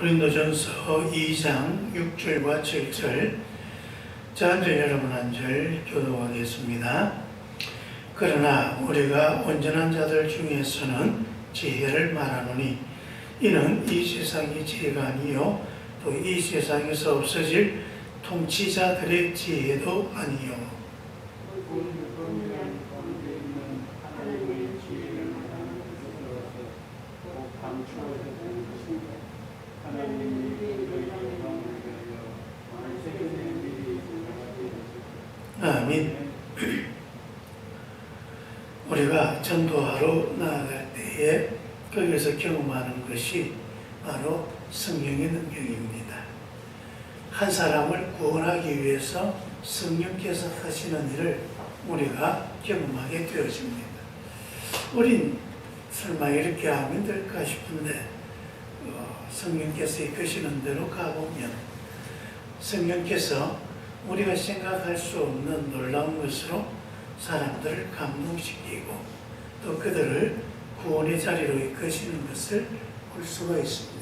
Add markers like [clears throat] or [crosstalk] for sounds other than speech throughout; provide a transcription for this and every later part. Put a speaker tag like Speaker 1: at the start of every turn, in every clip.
Speaker 1: 고린도전서 2장 6절과 7절 자 앉아 여러분 한 절 교도하겠습니다. 그러나 우리가 온전한 자들 중에서는 지혜를 말하노니 이는 이 세상의 지혜가 아니요 또 이 세상에서 없어질 통치자들의 지혜도 아니요 우리가 전도하러 나아갈 때에 거기서 경험하는 것이 바로 성령의 능력입니다. 한 사람을 구원하기 위해서 성령께서 하시는 일을 우리가 경험하게 되어집니다. 우린 설마 이렇게 하면 될까 싶은데 어, 성령께서 이끄시는 대로 가보면 성령께서 우리가 생각할 수 없는 놀라운 것으로 사람들을 감동시키고 또 그들을 구원의 자리로 이끄시는 것을 볼 수가 있습니다.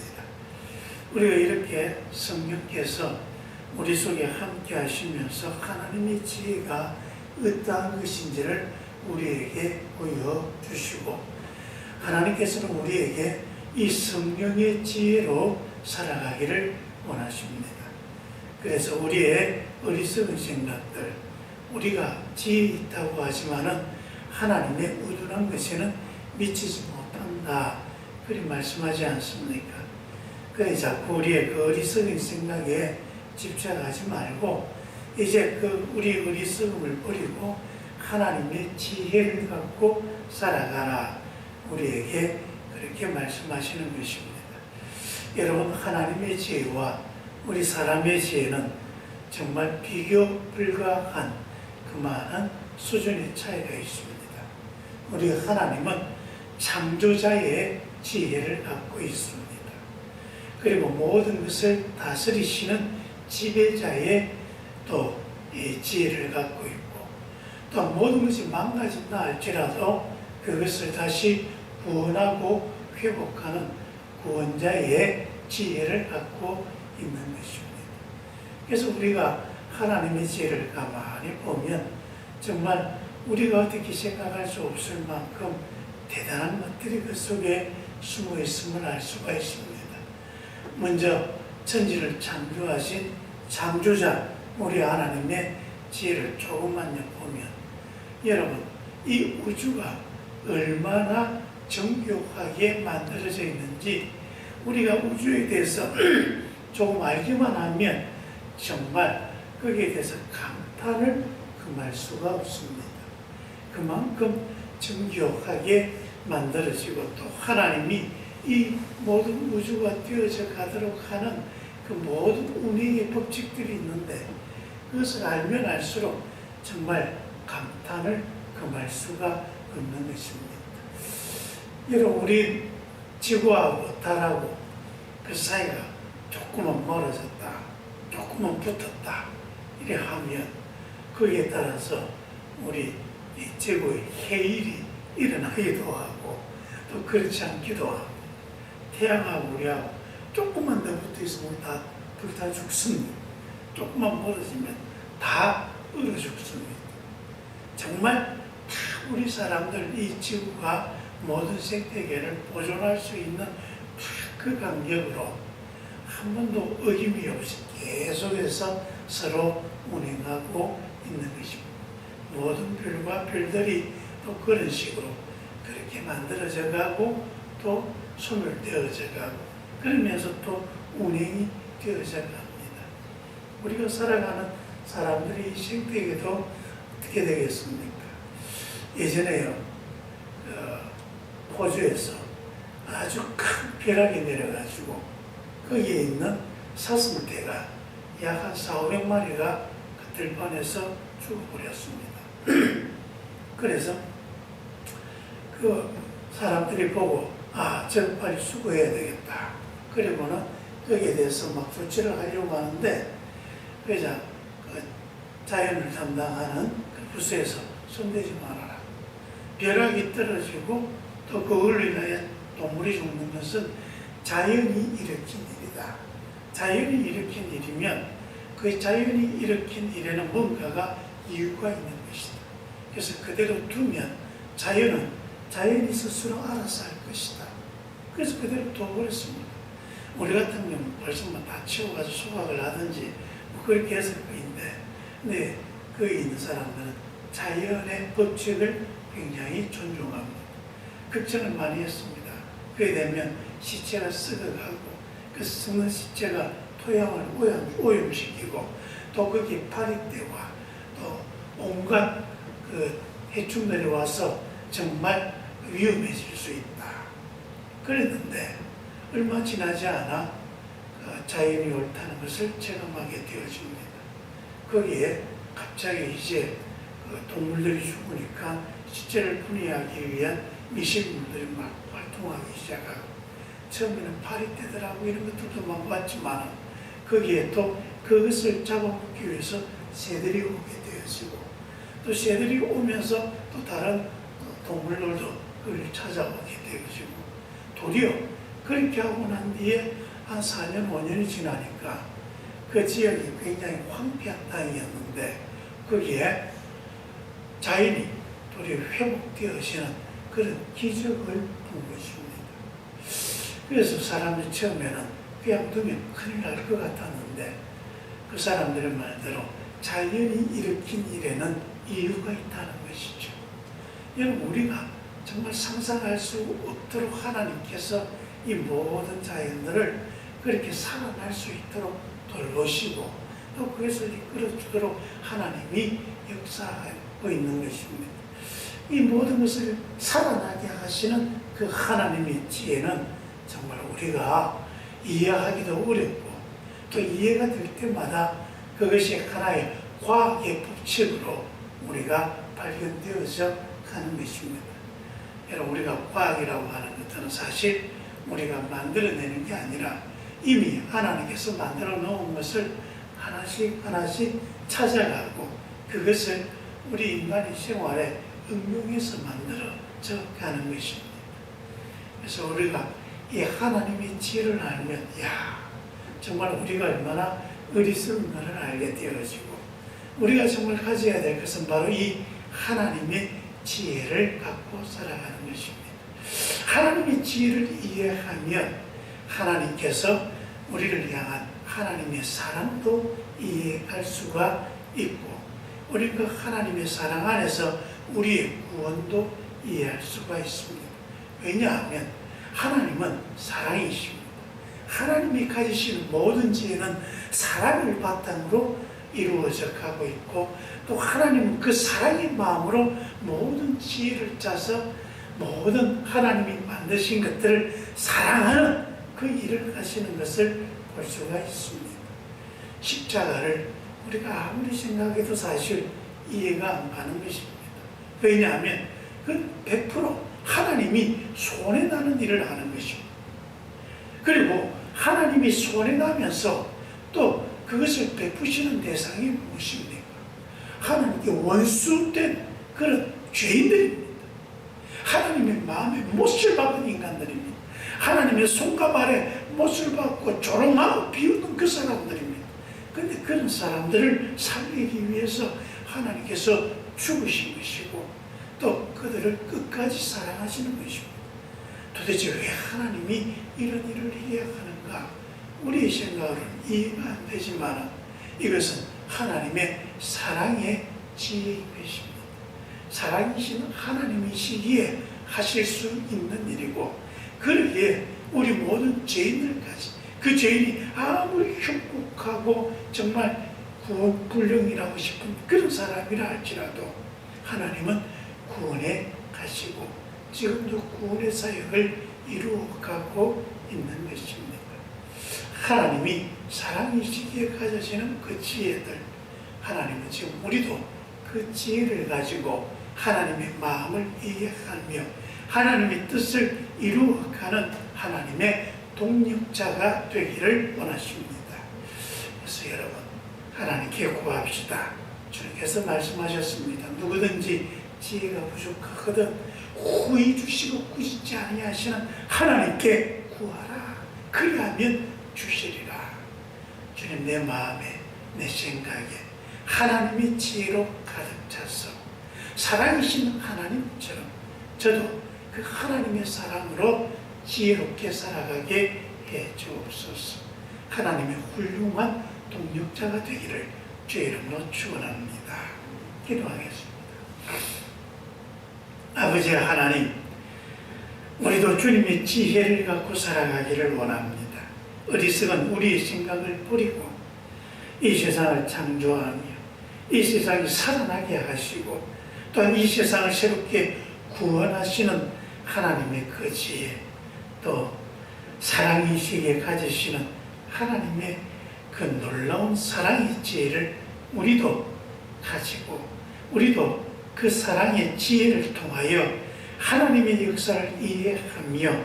Speaker 1: 우리가 이렇게 성령께서 우리 속에 함께 하시면서 하나님의 지혜가 어떠한 것인지를 우리에게 보여주시고 하나님께서는 우리에게 이 성령의 지혜로 살아가기를 원하십니다. 그래서 우리의 어리석은 생각들, 우리가 지혜 있다고 하지만은 하나님의 우둔한 것에는 미치지 못한다. 그리 말씀하지 않습니까? 그래 자꾸 우리의 그 어리석은 생각에 집착하지 말고 이제 그 우리 어리석음을 버리고 하나님의 지혜를 갖고 살아가라. 우리에게 그렇게 말씀하시는 것입니다. 여러분 하나님의 지혜와 우리 사람의 지혜는 정말 비교 불가한 그만한 수준의 차이가 있습니다. 우리 하나님은 창조자의 지혜를 갖고 있습니다. 그리고 모든 것을 다스리시는 지배자의 또 지혜를 갖고 있고 또 모든 것이 망가진다 할지라도 그것을 다시 구원하고 회복하는 구원자의 지혜를 갖고 있는 것입니다. 그래서 우리가 하나님의 지혜를 가만히 보면 정말 우리가 어떻게 생각할 수 없을 만큼 대단한 것들이 그 속에 숨어 있음을 알 수가 있습니다. 먼저 천지를 창조하신 창조자 우리 하나님의 지혜를 조금만요 보면 여러분 이 우주가 얼마나 정교하게 만들어져 있는지 우리가 우주에 대해서 [clears throat] 조금 알기만 하면 정말 거기에 대해서 감탄을 금할 수가 없습니다. 그만큼 정교하게 만들어지고 또 하나님이 이 모든 우주가 뛰어져 가도록 하는 그 모든 운행의 법칙들이 있는데 그것을 알면 알수록 정말 감탄을 금할 수가 없는 것입니다. 여러분 우리 지구하고 달하고 그 사이가 조금은 멀어졌다. 조금은 붙었다. 이래 하면 거기에 따라서 우리 이 지구의 해일이 일어나기도 하고 또 그렇지 않기도 하고 태양하고 우리하고 조금만 더 붙어 있으면 다 불타 죽습니다. 조금만 멀어지면 다 얼어 죽습니다. 정말 다 우리 사람들 이 지구가 모든 생태계를 보존할 수 있는 그 간격으로 한 번도 어김이 없이 계속해서 서로 운행하고 있는 것입니다. 모든 별과 별들이 또 그런 식으로 그렇게 만들어져 가고 또 소멸되어져 가고 그러면서 또 운행이 되어져 갑니다. 우리가 살아가는 사람들의 생태계도 어떻게 되겠습니까? 예전에요, 어, 호주에서 아주 큰 벼락이 내려가지고 거기에 있는 사슴떼가 약 한 4, 500마리가 그 들판에서 죽어버렸습니다. [clears throat] 그래서 그 사람들이 보고 아, 저 빨리 수거해야 되겠다. 그리고는 거기에 대해서 막 조치를 하려고 하는데 그자 그 자연을 담당하는 그 부서에서 손대지 말아라. 벼락이 떨어지고 또 그걸로 인하여 동물이 죽는 것은 자연이 일으킨 일이다. 자연이 일으킨 일이면 그 자연이 일으킨 일에는 뭔가가 이유가 있는 것이다. 그래서 그대로 두면 자연은 자연이 스스로 알아서 할 것이다. 그래서 그대로 둬버렸습니다. 우리 같은 경우는 벌써 뭐다 치워가지고 소각을 하든지 뭐 그렇게 해서 그인데, 근데 그 있는 사람들은 자연의 법칙을 굉장히 존중합니다. 걱정을 많이 했습니다. 그래 되면 시체가 썩어가고 그 썩는 시체가 토양을 오염, 오염시키고 또 거기 파리떼와 또 온갖 그 해충들이 와서 정말 위험해질 수 있다. 그랬는데 얼마 지나지 않아 어, 자연이 옳다는 것을 체감하게 되어집니다. 거기에 갑자기 이제 그 동물들이 죽으니까 시체를 분해하기 위한 미생물들이 막 활동하기 시작하고 처음에는 파리떼들하고 이런 것들도 막 왔지만 거기에 또 그것을 잡아먹기 위해서 새들이 오게 되어지고 또 새들이 오면서 또 다른 동물들도 그를 찾아오게 되어지고 도리어 그렇게 하고 난 뒤에 한 4년, 5년이 지나니까 그 지역이 굉장히 황폐한 땅이었는데 거기에 자연이 도리어 회복되어지는 그런 기적을 본 것입니다. 그래서 사람들이 처음에는 그냥 두면 큰일 날 것 같았는데 그 사람들의 말대로 자연이 일으킨 일에는 이유가 있다는 것이죠. 여러분 우리가 정말 상상할 수 없도록 하나님께서 이 모든 자연들을 그렇게 살아날 수 있도록 돌보시고 또 그것을 이끌어주도록 하나님이 역사하고 있는 것입니다. 이 모든 것을 살아나게 하시는 그 하나님의 지혜는 정말 우리가 이해하기도 어렵고 또 이해가 될 때마다 그것이 하나의 과학의 법칙으로 우리가 발견되어져 가는 것입니다. 여러분 우리가 과학이라고 하는 것들은 사실 우리가 만들어내는 게 아니라 이미 하나님께서 만들어 놓은 것을 하나씩 하나씩 찾아가고 그것을 우리 인간의 생활에 응용해서 만들어져 가는 것입니다. 그래서 우리가 이 하나님의 지혜를 알면 야 정말 우리가 얼마나 어리석은 것을 알게 되어지고 우리가 정말 가져야 될 것은 바로 이 하나님의 지혜를 갖고 살아가는 것입니다. 하나님의 지혜를 이해하면 하나님께서 우리를 향한 하나님의 사랑도 이해할 수가 있고 우리 그 하나님의 사랑 안에서 우리의 구원도 이해할 수가 있습니다. 왜냐하면 하나님은 사랑이십니다. 하나님이 가지시는 모든 지혜는 사랑을 바탕으로 이루어져 가고 있고 또 하나님은 그 사랑의 마음으로 모든 지혜를 짜서 모든 하나님이 만드신 것들을 사랑하는 그 일을 하시는 것을 볼 수가 있습니다. 십자가를 우리가 아무리 생각해도 사실 이해가 안 가는 것입니다. 왜냐하면 그100% 하나님이 손해나는 일을 하는 것입니다. 그리고 하나님이 손해나면서 또 그것을 베푸시는 대상이 무엇입니까? 하나님께 원수된 그런 죄인들입니다. 하나님의 마음에 못을 박은 인간들입니다. 하나님의 손과 발에 못을 박고 조롱하고 비웃는 그 사람들입니다. 그런데 그런 사람들을 살리기 위해서 하나님께서 죽으신 것이고 또 그들을 끝까지 사랑하시는 것입니다. 도대체 왜 하나님이 이런 일을 해야 하는가? 우리의 생각으로는 이해가 안 되지만 이것은 하나님의 사랑의 지혜인 것입니다. 사랑이신 하나님이시기에 하실 수 있는 일이고 그러기에 우리 모든 죄인들까지 그 죄인이 아무리 흉곡하고 정말 구원 불능이라고 싶은 그런 사람이라 할지라도 하나님은 구원에 가시고 지금도 구원의 사역을 이루어가고 있는 것입니다. 하나님이 사랑이시기에 가져지는 그 지혜들 하나님은 지금 우리도 그 지혜를 가지고 하나님의 마음을 이해하며 하나님의 뜻을 이루어가는 하나님의 동력자가 되기를 원하십니다. 그래서 여러분 하나님께 구합시다. 주님께서 말씀하셨습니다. 누구든지 지혜가 부족하거든 후히 주시고 꾸짖지 아니하시는 하나님께 구하라. 그리하면 주시리라. 주님 내 마음에 내 생각에 하나님의 지혜로 가득 차서 사랑이신 하나님처럼 저도 그 하나님의 사랑으로 지혜롭게 살아가게 해 주옵소서. 하나님의 훌륭한 동력자가 되기를 주의 이름으로 축원합니다. 기도하겠습니다. 아버지 하나님, 우리도 주님의 지혜를 갖고 살아가기를 원합니다. 어리석은 우리의 생각을 버리고 이 세상을 창조하며 이 세상이 살아나게 하시고 또한 이 세상을 새롭게 구원하시는 하나님의 그 지혜 또 사랑이시게 가지시는 하나님의 그 놀라운 사랑의 지혜를 우리도 가지고 우리도 그 사랑의 지혜를 통하여 하나님의 역사를 이해하며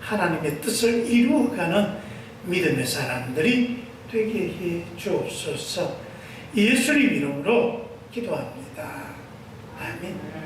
Speaker 1: 하나님의 뜻을 이루어가는 믿음의 사람들이 되게 해 주옵소서 예수님 이름으로 기도합니다. 아멘.